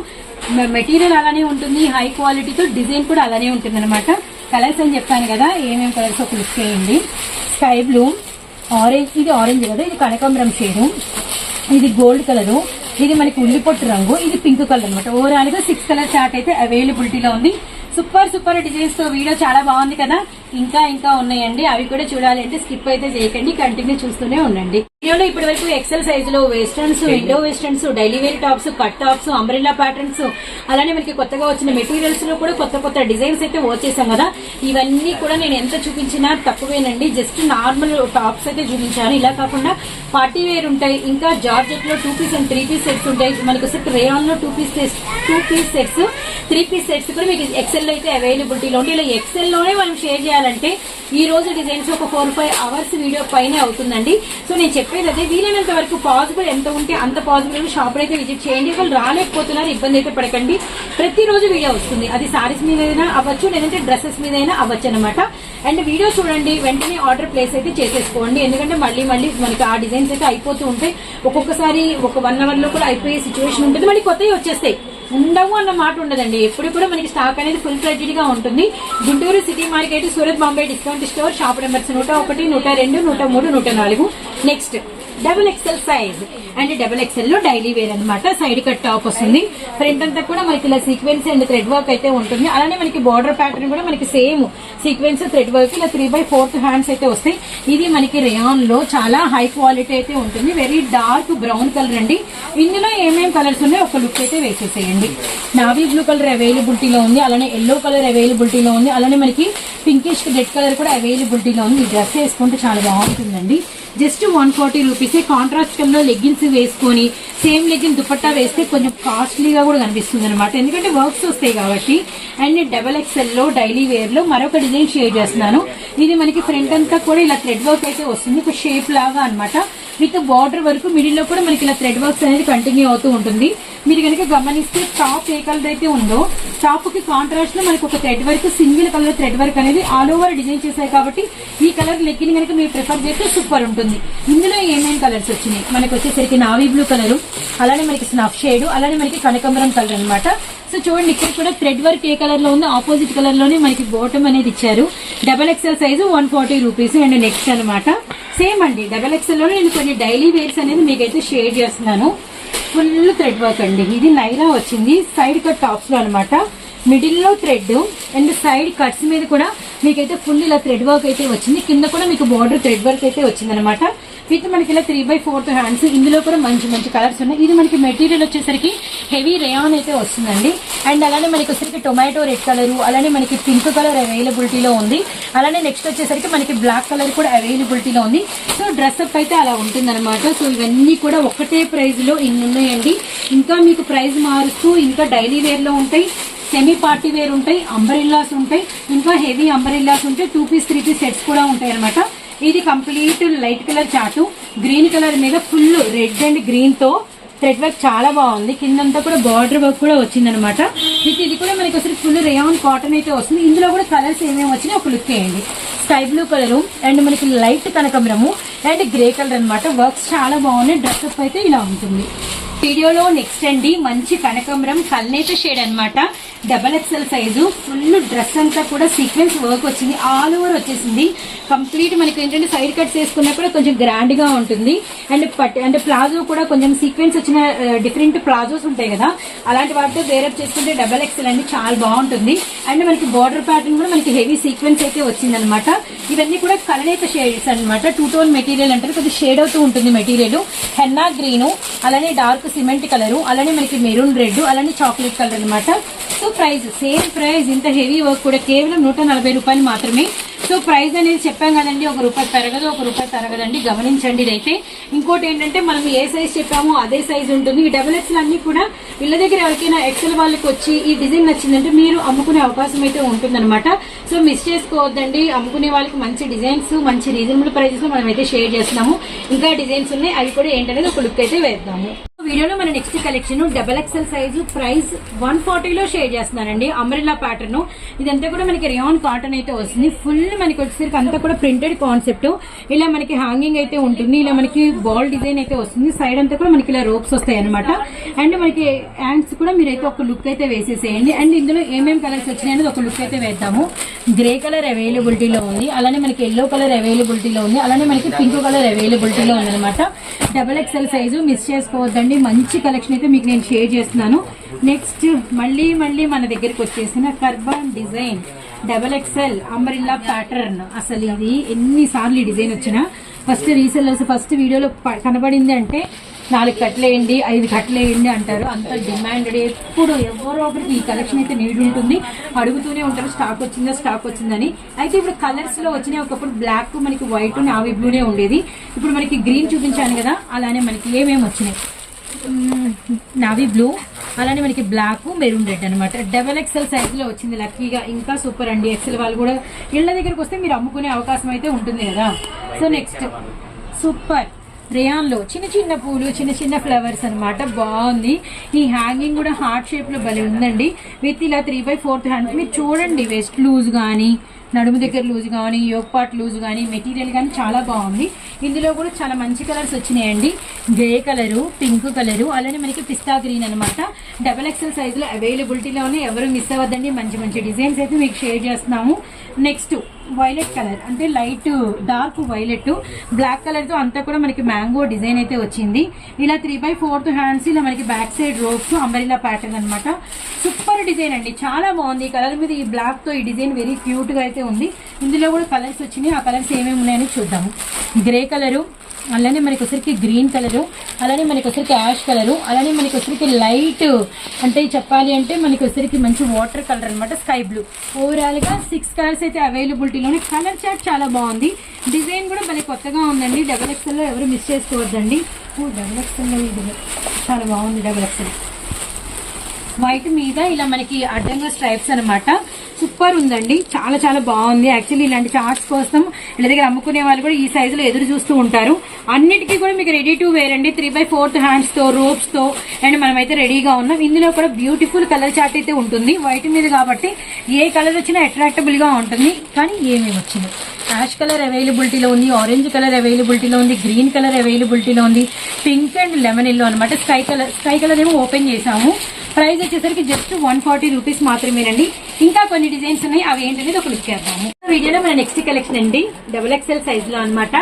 మెటీరియల్ అలానే ఉంటుంది హై క్వాలిటీతో డిజైన్ కూడా అలానే ఉంటుంది అనమాట కలర్స్ అని చెప్పాను కదా ఏమేమి కలర్స్ ఒక లుక్ చేయండి. స్కై బ్లూ ఆరెంజ్ ఇది ఆరెంజ్ కదా ఇది కనకాంబరం షేడు ఇది గోల్డ్ కలర్ ఇది మనకి ఉల్లిపొట్టు రంగు ఇది పింక్ కలర్ అనమాట ఓవరాల్గా సిక్స్ కలర్ చార్ట్ అయితే అవైలబిలిటీలో ఉంది. సూపర్ సూపర్ డిజైన్స్తో వీడియో చాలా బాగుంది కదా. ఇంకా ఇంకా ఉన్నాయండి. అవి కూడా చూడాలి అంటే స్కిప్ అయితే చేయకండి కంటిన్యూ చూస్తూనే ఉండండి. వీడియోలో ఇప్పటి వరకు ఎక్సెల్ సైజ్లో westerns Indo westerns daily wear tops cut tops umbrella patterns అలానే మనకి కొత్తగా వచ్చిన మెటీరియల్స్లో కూడా కొత్త కొత్త డిజైన్స్ అయితే వచ్చేసాం కదా. ఇవన్నీ కూడా నేను ఎంత చూపించినా తక్కువేనండి. జస్ట్ నార్మల్ టాప్స్ అయితే చూపించాను. ఇలా కాకుండా పార్టీ వేర్ ఉంటాయి ఇంకా జార్జెట్లో two piece and three piece sets ఉంటాయి. మనకి వచ్చి రేయాన్లో two piece sets two piece sets three piece sets కూడా మీకు ఎక్సెల్లో అయితే అవైలబిలిటీలో ఉంటాయి. ఇలా ఎక్సెల్లోనే మనం షేర్ చేయాలంటే ఈ రోజు డిజైన్స్ ఒక ఫోర్ ఫైవ్ అవర్స్ వీడియో పైనే అవుతుందండి. సో నేను చెప్పేది అదే వీలైనంత వరకు పాసిబుల్ ఎంత ఉంటే అంత పాసిబుల్ షాప్ అయితే విజిట్ చేయండి. వాళ్ళు రాలేకపోతున్నారు ఇబ్బంది అయితే పడకండి. ప్రతిరోజు వీడియో వస్తుంది. అది సారీస్ మీదైనా అవ్వచ్చు లేదంటే డ్రెస్సెస్ మీదైనా అవ్వచ్చు అనమాట అండ్ వీడియో చూడండి వెంటనే ఆర్డర్ ప్లేస్ అయితే చేసేసుకోండి. ఎందుకంటే మళ్ళీ మళ్ళీ మనకి ఆ డిజైన్స్ అయితే అయిపోతూ ఉంటాయి. ఒక్కొక్కసారి ఒక వన్ అవర్లో కూడా అయిపోయే సిచ్యువేషన్ ఉంటుంది. మళ్ళీ కొత్తవి వచ్చేస్తాయి. ఉండవు అన్న మాట ఉండదండి. ఎప్పుడు కూడా మనకి స్టాక్ అనేది ఫుల్ ఫ్లెడ్జ్డ్గా ఉంటుంది. Guntur city market Surat Bombay discount store shop numbers నూట ఒకటి నూట రెండు నూట మూడు నూట నాలుగు. Next double XL size. And double ఎక్సెల్లో daily wear అనమాట సైడ్ కట్ టాప్ వస్తుంది. ఫ్రంట్ అంతా కూడా మనకి ఇలా సీక్వెన్స్ అండ్ థ్రెడ్ వర్క్ అయితే ఉంటుంది. అలానే మనకి బార్డర్ ప్యాటర్న్ కూడా మనకి సేమ్ సీక్వెన్స్ థ్రెడ్ వర్క్ ఇలా త్రీ బై ఫోర్త్ హ్యాండ్స్ అయితే వస్తాయి. ఇది మనకి రేయాన్లో చాలా హై క్వాలిటీ అయితే ఉంటుంది. వెరీ డార్క్ బ్రౌన్ కలర్ అండి. ఇందులో ఏమేమి కలర్స్ ఉన్నాయో ఒక లుక్ అయితే వేసేసేయండి. నావీ బ్లూ కలర్ అవైలబిలిటీలో ఉంది. అలానే ఎల్లో కలర్ అవైలబిలిటీలో ఉంది. అలానే మనకి పింకిష్ రెడ్ కలర్ కూడా అవైలబిలిటీలో ఉంది. ఈ డ్రెస్ వేసుకుంటే చాలా బాగుంటుందండి. జస్ట్ వన్ ఫార్టీ రూపీసే కాంట్రాస్ట్ కలర్ లెగ్గిన్స్ వేసుకొని సేమ్ లెగ్గిన్ దుపట్టా వేస్తే కొంచెం కాస్ట్లీగా కూడా కనిపిస్తుంది అనమాట ఎందుకంటే వర్క్స్ వస్తాయి కాబట్టి అండ్ డబల్ ఎక్స్ఎల్లో డైలీ వేర్లో మరొక డిజైన్ షేర్ చేస్తున్నాను. ఇది మనకి ఫ్రంట్ అంతా కూడా ఇలా థ్రెడ్ వర్క్ అయితే వస్తుంది. ఒక షేప్ లాగా అనమాట విత్ బార్డర్ వరకు మిడిల్లో కూడా మనకి ఇలా థ్రెడ్ వర్క్స్ అనేది కంటిన్యూ అవుతూ ఉంటుంది. మీరు కనుక గమనిస్తే టాప్ ఏ కలర్ అయితే ఉందో టాప్కి కాంట్రాస్ట్లో మనకు ఒక thread work single colour thread work అనేది ఆల్ ఓవర్ డిజైన్ చేశాయి కాబట్టి ఈ కలర్ లెగ్గిన్ కనుక మీరు ప్రిఫర్ చేస్తే సూపర్ ఉంటుంది. ఇందులో ఏమేమి కలర్స్ వచ్చినాయి? మనకి వచ్చేసరికి నావీ బ్లూ కలర్ అలానే మనకి స్నఫ్ షేడ్ అలానే మనకి కనకంబరం కలర్ అనమాట సో చూడండి ఇక్కడ కూడా థ్రెడ్ వర్క్ ఏ కలర్లో ఉందో ఆపోజిట్ కలర్లోనే మనకి బాటమ్ అనేది ఇచ్చారు. Double XL size one forty rupees and next అనమాట సేమ్ అండి డబల్ ఎక్స్ఎల్లో నేను కొన్ని డైలీ వేర్స్ అనేది మీకైతే షేర్ చేస్తున్నాను. ఫుల్ థ్రెడ్ వర్క్ అండి. ఇది నైరా వచ్చింది. సైడ్ కట్ టాప్స్లో అనమాట మిడిల్లో థ్రెడ్ అండ్ సైడ్ కట్స్ మీద కూడా మీకైతే ఫుల్ ఇలా థ్రెడ్ వర్క్ అయితే వచ్చింది. కింద కూడా మీకు బార్డర్ థ్రెడ్ వర్క్ అయితే వచ్చింది అనమాట విత్ మనకి ఇలా త్రీ బై ఫోర్త్ హ్యాండ్స్ ఇందులో కూడా మంచి మంచి కలర్స్ ఉన్నాయి. ఇది మనకి మెటీరియల్ వచ్చేసరికి హెవీ రేయాన్ అయితే వస్తుందండి. అండ్ అలానే మనకి వచ్చేసరికి టొమాటో రెడ్ కలర్ అలానే మనకి పింక్ కలర్ అవైలబిలిటీలో ఉంది. అలానే నెక్స్ట్ వచ్చేసరికి మనకి బ్లాక్ కలర్ కూడా అవైలబిలిటీలో ఉంది. సో డ్రెస్ అప్ అయితే అలా ఉంటుంది సో ఇవన్నీ కూడా ఒకటే ప్రైజ్లో ఇన్ని ఉన్నాయండి. ఇంకా మీకు ప్రైస్ మారుస్తూ ఇంకా డైలీ వేర్లో ఉంటాయి సెమీ పార్టీ వేర్ ఉంటాయి అంబరిల్లాస్ ఉంటాయి ఇంకా హెవీ అంబరిల్లాస్ ఉంటాయి two piece three piece sets కూడా ఉంటాయి అనమాట ఇది కంప్లీట్ లైట్ కలర్ చాటు. గ్రీన్ కలర్ మీద ఫుల్ రెడ్ అండ్ గ్రీన్తో థ్రెడ్ వర్క్ చాలా బాగుంది. కిందంతా కూడా బార్డర్ వర్క్ కూడా వచ్చింది అనమాట విత్ ఇది కూడా మనకి వచ్చి ఫుల్ రేయాన్ కాటన్ అయితే వస్తుంది. ఇందులో కూడా కలర్స్ ఏమేమి వచ్చినాయి ఒక లుక్ వేయండి. స్కై బ్లూ కలర్ అండ్ మనకి లైట్ కనకమరము అండ్ గ్రే కలర్ అన్నమాట. వర్క్స్ చాలా బాగున్నాయి. డ్రెస్అప్ అయితే ఇలా ఉంటుంది. వీడియోలో నెక్స్ట్ అండి. మంచి కనకమరం కల్నేత షేడ్ అనమాట double XL size. Full dress అంతా కూడా సీక్వెన్స్ వర్క్ వచ్చింది. ఆల్ ఓవర్ వచ్చేసింది. కంప్లీట్ మనకి ఏంటంటే సైడ్ కట్స్ వేసుకున్నా కూడా కొంచెం గ్రాండ్గా ఉంటుంది. అండ్ పట్ అంటే ప్లాజో కూడా కొంచెం సీక్వెన్స్ వచ్చిన డిఫరెంట్ ప్లాజోస్ ఉంటాయి కదా. అలాంటి వాటితో వేరప్ చేసుకుంటే డబల్ ఎక్స్ఎల్ అండి చాలా బాగుంటుంది. అండ్ మనకి బార్డర్ ప్యాటర్న్ కూడా మనకి హెవీ సీక్వెన్స్ అయితే వచ్చింది అనమాట ఇవన్నీ కూడా కలనేత షేడ్స్ అనమాట టూ టోన్ మెటీరియల్ అంటారు కొద్దిగా షేడ్ అవుతూ ఉంటుంది మెటీరియల్ హెన్నా గ్రీన్ అలానే డార్క్ సిమెంట్ కలర్ అలానే మనకి మెరూన్ రెడ్ అలానే చాక్లెట్ కలర్ అనమాట సో ప్రైస్ సేమ్ ప్రైస్ ఇంత హెవీ వర్క్ కూడా కేవలం నూట నలభై రూపాయలు మాత్రమే. సో ప్రైస్ అనేది చెప్పాం కదండి ఒక రూపాయి పెరగదు ఒక రూపాయి తరగదండి గమనించండి ఇదైతే. ఇంకోటి ఏంటంటే మనం ఏ సైజ్ చెప్పామో అదే సైజ్ ఉంటుంది. ఈ డబుల్ ఎక్స్ఎల్ అన్ని కూడా ఇళ్ళ దగ్గర ఎవరికైనా ఎక్సెల్ వాళ్ళకి వచ్చి ఈ డిజైన్ నచ్చిందంటే మీరు అమ్ముకునే అవకాశం అయితే ఉంటుందన్నమాట. సో మిస్ చేసుకోవద్దండి. అమ్ముకునే వాళ్ళకి మంచి డిజైన్స్ మంచి రీజనబుల్ ప్రైజెస్ మనం అయితే షేర్ చేస్తున్నాము. ఇంకా డిజైన్స్ ఉన్నాయి అవి కూడా ఏంటనేది ఒక లుక్ అయితే వేద్దాము. వీడియోలో మన next collection double XL size price one ఫార్టీలో share చేస్తున్నానండి. అమరిలా ప్యాటర్న్ ఇదంతా కూడా మనకి రియాన్ కాటన్ అయితే వస్తుంది. ఫుల్ మనకి వచ్చేసరికి అంతా కూడా ప్రింటెడ్ కాన్సెప్ట్ ఇలా మనకి హ్యాంగింగ్ అయితే ఉంటుంది. ఇలా మనకి బాల్ డిజైన్ అయితే వస్తుంది. సైడ్ అంతా కూడా మనకి ఇలా రోప్స్ వస్తాయి అనమాట అండ్ మనకి హ్యాండ్స్ కూడా మీరైతే ఒక లుక్ అయితే వేసేసేయండి. అండ్ ఇందులో ఏమేమి కలర్స్ వచ్చినాయి అనేది ఒక లుక్ అయితే వేద్దాము. గ్రే కలర్ అవైలబిలిటీలో ఉంది. అలానే మనకి ఎల్లో కలర్ అవైలబిలిటీలో ఉంది. అలానే మనకి పింక్ కలర్ అవైలబిలిటీలో ఉంది అనమాట డబల్ ఎక్స్ఎల్ సైజు మిస్ చేసుకోవద్దండి. మంచి కలెక్షన్ అయితే మీకు నేను షేర్ చేస్తున్నాను. నెక్స్ట్ మళ్ళీ మళ్ళీ మన దగ్గరికి వచ్చేసిన కర్బన్ design double XL umbrella pattern అసలు ఇది ఎన్నిసార్లు ఈ డిజైన్ వచ్చినా. ఫస్ట్ రీసెల్లర్స్ ఫస్ట్ వీడియోలో ప- కనబడింది అంటే నాలుగు కట్లేయండి ఐదు కట్లేయండి అంటారు. అంత డిమాండెడ్ ఎప్పుడు ఎవరో ఒకరికి ఈ కలెక్షన్ అయితే నీడ్ ఉంటుంది. అడుగుతూనే ఉంటారు. స్టాక్ వచ్చిందా స్టాక్ వచ్చిందని. అయితే ఇప్పుడు కలర్స్లో వచ్చినాయి. ఒకప్పుడు బ్లాక్ మనకి వైట్ నావీ బ్లూనే ఉండేది. ఇప్పుడు మనకి గ్రీన్ చూపించాను కదా అలానే మనకి ఏమేమి వచ్చినాయి? నావీ బ్లూ అలానే మనకి బ్లాక్ మెరూన్ రెడ్ అనమాట డబల్ ఎక్స్ఎల్ సైజులో వచ్చింది లక్కీగా. ఇంకా సూపర్ అండి ఎక్సెల్ వాళ్ళు కూడా. ఇళ్ళ దగ్గరకు వస్తే మీరు అమ్ముకునే అవకాశం అయితే ఉంటుంది కదా. So next super. రేయాన్లో చిన్న చిన్న పూలు చిన్న చిన్న ఫ్లవర్స్ అన్నమాట. బాగుంది. ఈ హ్యాంగింగ్ కూడా హార్ట్ షేప్లో భలే ఉందండి. విత్ ఇలా త్రీ బై ఫోర్త్ హ్యాండ్ మీరు చూడండి వెస్ట్ లూజ్ కానీ నడుము దగ్గర లూజ్ కానీ యోగ్ పార్ట్ లూజ్ కానీ మెటీరియల్ కానీ చాలా బాగుంది. ఇందులో కూడా చాలా మంచి కలర్స్ వచ్చినాయండి. గ్రే కలరు పింక్ కలరు అలానే మనకి పిస్తా గ్రీన్ అనమాట డబల్ ఎక్స్ఎల్ సైజులో అవైలబిలిటీలోనే ఎవరు మిస్ అవ్వద్దండి. మంచి మంచి డిజైన్స్ అయితే మీకు షేర్ చేస్తున్నాము. నెక్స్ట్ వైలెట్ కలర్ అంటే లైట్ డార్క్ వైలెట్ బ్లాక్ కలర్తో అంతా కూడా మనకి మ్యాంగో డిజైన్ అయితే వచ్చింది. ఇలా త్రీ బై ఫోర్త్ హ్యాండ్స్ ఇలా మనకి back side ropes umbrella pattern అన్నమాట. సూపర్ డిజైన్ అండి. చాలా బాగుంది. ఈ కలర్ మీద ఈ బ్లాక్తో ఈ డిజైన్ వెరీ క్యూట్గా అయితే ఉంది. ఇందులో కూడా కలర్స్ వచ్చినాయి. ఆ కలర్స్ ఏమేమి ఉన్నాయని చూద్దాము. గ్రే కలరు అలానే మనకి వచ్చరికి గ్రీన్ కలరు అలానే మనకి వచ్చరికి యాష్ కలరు అలానే మనకి వచ్చరికి లైట్ అంటే చెప్పాలి అంటే మనకి వచ్చరికి మంచి వాటర్ కలర్ అనమాట స్కై బ్లూ. ఓవరాల్గా సిక్స్ కలర్స్ అయితే అవైలబిలిటీలోనే కలర్ చాట్ చాలా బాగుంది. డిజైన్ కూడా భలే కొత్తగా ఉందండి డబల్ ఎక్స్ఎల్లో ఎవరు మిస్ చేసుకోవద్దండి. ఓ డబల్ ఎక్స్ఎల్లో ఇది చాలా బాగుంది డబల్ ఎక్స్ఎల్ వైట్ మీద ఇలా మనకి అడ్డంగా స్ట్రైప్స్ అన్నమాట. సూపర్ ఉందండి. చాలా చాలా బాగుంది. యాక్చువల్లీ ఇలాంటి చార్ట్స్ కోసం వీళ్ళ దగ్గర అమ్ముకునే వాళ్ళు కూడా ఈ సైజులో ఎదురు చూస్తూ ఉంటారు. అన్నిటికీ కూడా మీకు రెడీ టు వేర్ అండి. త్రీ బై ఫోర్త్ హ్యాండ్స్తో అండ్ మనమైతే రెడీగా ఉన్నాం. ఇందులో కూడా బ్యూటిఫుల్ కలర్ చార్ట్ అయితే ఉంటుంది. వైట్ మీద కాబట్టి ఏ కలర్ వచ్చినా అట్రాక్టబుల్గా ఉంటుంది. కానీ ఏమేమి వచ్చింది. యాష్ కలర్ అవైలబిలిటీలో ఉంది. ఆరెంజ్ కలర్ అవైలబిలిటీలో ఉంది. గ్రీన్ కలర్ అవైలబిలిటీలో ఉంది. పింక్ అండ్ లెమన్ ఎల్లో అనమాట స్కై కలర్ స్కై కలర్ ఏమో ఓపెన్ చేసాము ప్రైస్ వచ్చేసరికి జస్ట్ వన్ ఫార్టీ రూపీస్ మాత్రమేనండి. ఇంకా కొన్ని డిజైన్స్ ఉన్నాయి. అవి ఏంటనేది ఒక లుక్ చేద్దాము. వీడియోలో మన నెక్స్ట్ కలెక్షన్ అండి. డబుల్ ఎక్స్ఎల్ సైజ్లో అనమాట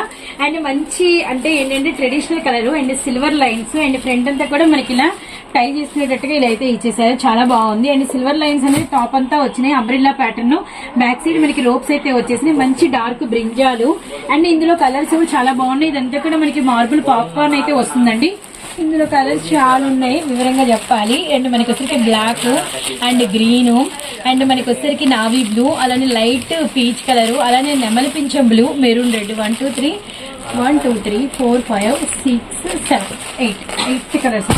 అండ్ మంచి అంటే ఏంటంటే traditional colour and silver lines and front అంతా కూడా మనకి ఇలా టై చేసుకునేటట్టుగా ఇలా అయితే ఇచ్చేసారు. చాలా బాగుంది. అండ్ సిల్వర్ లైన్స్ అనేది టాప్ అంతా వచ్చినాయి. Umbrella pattern. బ్యాక్ సైడ్ మనకి రోప్స్ అయితే వచ్చేసినాయి. మంచి డార్క్ బ్రింజాలు. అండ్ ఇందులో కలర్స్ కూడా చాలా బాగున్నాయి. ఇదంతా కూడా మనకి మార్బుల్ పాప్కార్న్ అయితే వస్తుందండి. ఇందులో కలర్స్ చాలా ఉన్నాయి. వివరంగా చెప్పాలి. అండ్ మనకి వచ్చరికి బ్లాక్ అండ్ గ్రీన్ అండ్ మనకి వచ్చరికి నావీ బ్లూ అలానే లైట్ పీచ్ కలర్ అలానే నెమలి పింఛం blue maroon red one two three one two three four five six seven eight eight colours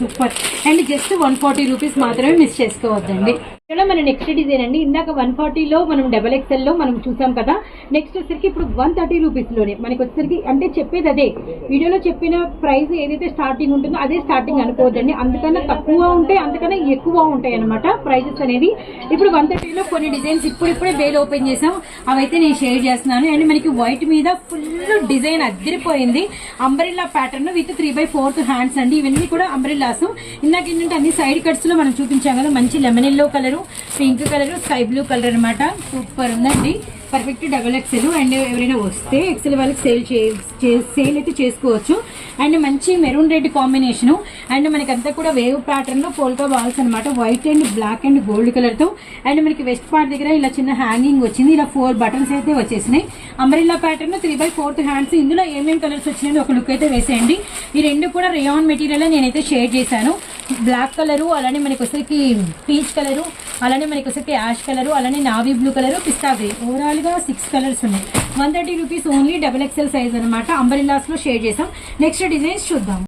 super and just one forty rupees మాత్రమే miss చేసుకోవద్దండి. ఇక్కడ మన next design అండి. ఇందాక వన్ ఫార్టీలో మనం డబల్ ఎక్స్ఎల్లో మనం చూసాం కదా. నెక్స్ట్ వచ్చేసరికి ఇప్పుడు వన్ థర్టీ రూపీస్లోనే. మనకి వచ్చేసరికి అంటే చెప్పేది అదే. వీడియోలో చెప్పిన ప్రైస్ ఏదైతే స్టార్టింగ్ ఉంటుందో అదే స్టార్టింగ్ అనుకోవద్దండి. అందుకన్నా తక్కువ ఉంటాయి అందుకన్నా ఎక్కువ ఉంటాయి అనమాట ప్రైజెస్ అనేది ఇప్పుడు వన్ థర్టీలో కొన్ని డిజైన్స్ ఇప్పుడు ఇప్పుడే బేల్ ఓపెన్ చేసాం అవైతే నేను షేర్ చేస్తున్నాను. అండ్ మనకి వైట్ మీద ఫుల్ డిజైన్ అద్దరిపోయింది. Umbrella pattern with three by fourth hands అండి. ఇవన్నీ కూడా అంబ్రిల్లాస్ ఇందాక ఏంటంటే అన్ని సైడ్ కట్స్లో మనం చూపించాం కదా. మంచి lemon yellow colour pink colour sky blue colour అన్నమాట. సూపర్ ఉందండి. పర్ఫెక్ట్ డబల్ ఎక్సెల్ అండ్ ఎవరైనా వస్తే ఎక్సెల్ వాళ్ళకి సేల్ సేల్ అయితే చేసుకోవచ్చు. అండ్ మంచి మెరూన్ రెడ్ కాంబినేషన్ అండ్ మనకి అంతా కూడా వేవ్ ప్యాటర్న్లో పోల్కా బాల్స్ అనమాట white and black and gold కలర్తో. అండ్ మనకి వెస్ట్ పార్ట్ దగ్గర ఇలా చిన్న హ్యాంగింగ్ వచ్చింది. ఇలా ఫోర్ బటన్స్ అయితే వచ్చేసినాయి. Umbrella pattern three by fourth hands ఇందులో ఏమేమి కలర్స్ వచ్చినాయో ఒక లుక్ అయితే వేసేయండి. ఈ రెండు కూడా రేయాన్ మెటీరియల్ నేనైతే షేర్ చేశాను. బ్లాక్ కలరు అలానే మనకి వచ్చేసరికి పీచ్ కలరు అలానే మనకి వచ్చేసరికి యాష్ కలరు అలానే నావీ బ్లూ కలరు పిస్తా గ్రీన్ ఓవరాల్ గా సిక్స్ కలర్స్ ఉన్నాయి. One thirty rupees only double XL size అనమాట అంబరిల్లాస్లో షేర్ చేసాం. నెక్స్ట్ డిజైన్స్ చూద్దాం.